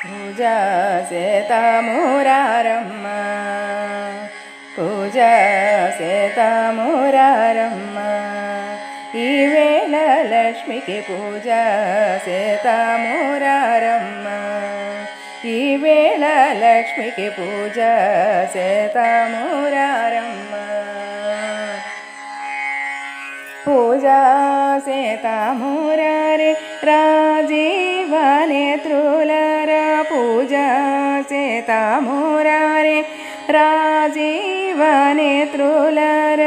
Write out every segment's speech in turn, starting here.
పూజ సేతమురారమ్మ పూజ సేతమురారమ్మ ఈవేళ లక్ష్మికి పూజ సేతమురారమ్మ ఈవేళ లక్ష్మికి పూజ సేతమురారమ్మ పూజా సేతామురారే రాజీవ నేత్రులర పూజా సేతామురారే రాజీవ నేత్రులర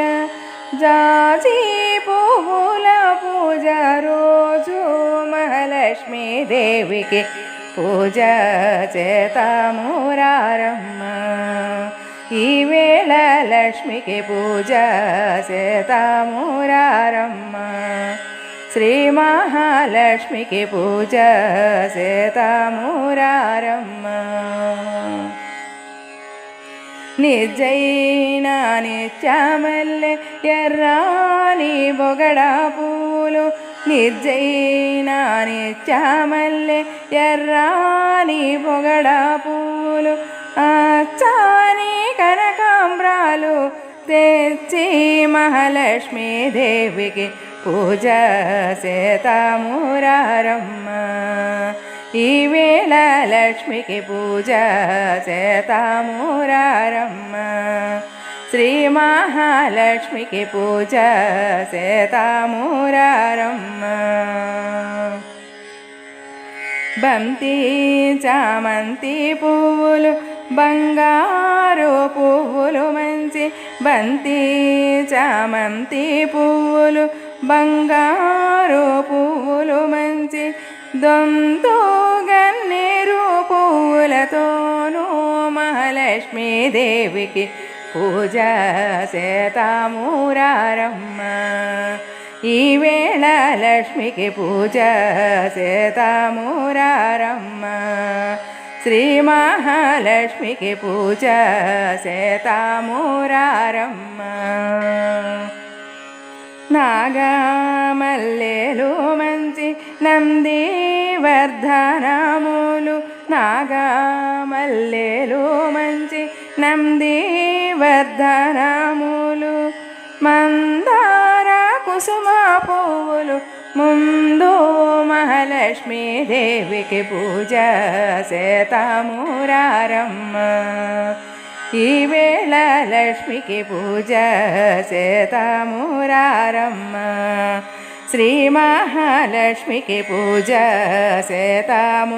జాజీ పువ్వుల పూజ రోజు మహాలక్ష్మీదేవికి పూజ చేతామురారమ్మ ఈవేళ లక్ష్మికి పూజ చేతమురారమ్మ శ్రీ మహాలక్ష్మికి పూజ సేతామురారమ్మ నిర్జైన నిత్యమల్లె ఎర్రాని బొగడ పూలు నిర్జైన నిత్యమల్లె ఎర్రాని బొగడ పూలు అచ్చాని కనకాంబ్రాలు తెచ్చి మహాలక్ష్మీ దేవికి పూజ సేతామురారమ్మ. ఈవేళ లక్ష్మికి పూజ సేతామురారమ్మ. శ్రీ మహాలక్ష్మికి పూజ సేతామురారమ్మ. బంతి చామంతి పువ్వులు బంగారు పువ్వులు మంచి బంతి చామంతి పువ్వులు బంగారు పువ్వులు మంచి దొంతు గన్నేరు పువ్వులతోనూ మహాలక్ష్మీదేవికి పూజ సేతామురారమ్మ. ఈవేళ లక్ష్మికి పూజ సీతామూరారమ్మ. శ్రీ మహాలక్ష్మికి పూజ సీతామూరారమ్మ. నాగమల్లెలు మంచి నంది వర్ధనములు నాగమల్లెలు మంచి నందివర్ధనములు మందార కుసుమ పువ్వులు ముందు మహాలక్ష్మీదేవికి పూజ సేతామురారమ్మ ఈవేళ లక్ష్మికి పూజ సేతామురారమ్మ శ్రీ మహాలక్ష్మికి పూజ సేతామురారమ్మ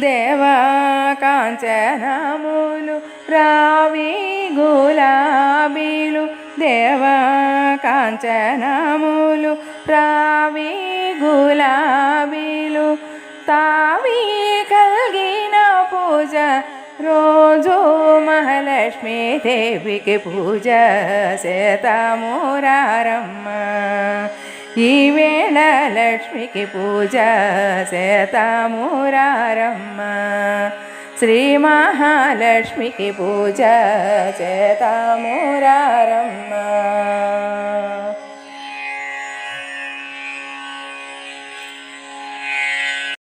దేవా కాంచనములు రావి గులాబీలు దేవా కాంచనములు రావి గులాబీలు తావి పూజ రోజు మహాలక్ష్మీ దేవికి పూజ సేతామురారమ్మ ఈవేళ లక్ష్మికి పూజ సేతామురారమ్మ శ్రీ మహాలక్ష్మికి పూజ చేతామురారమ్మ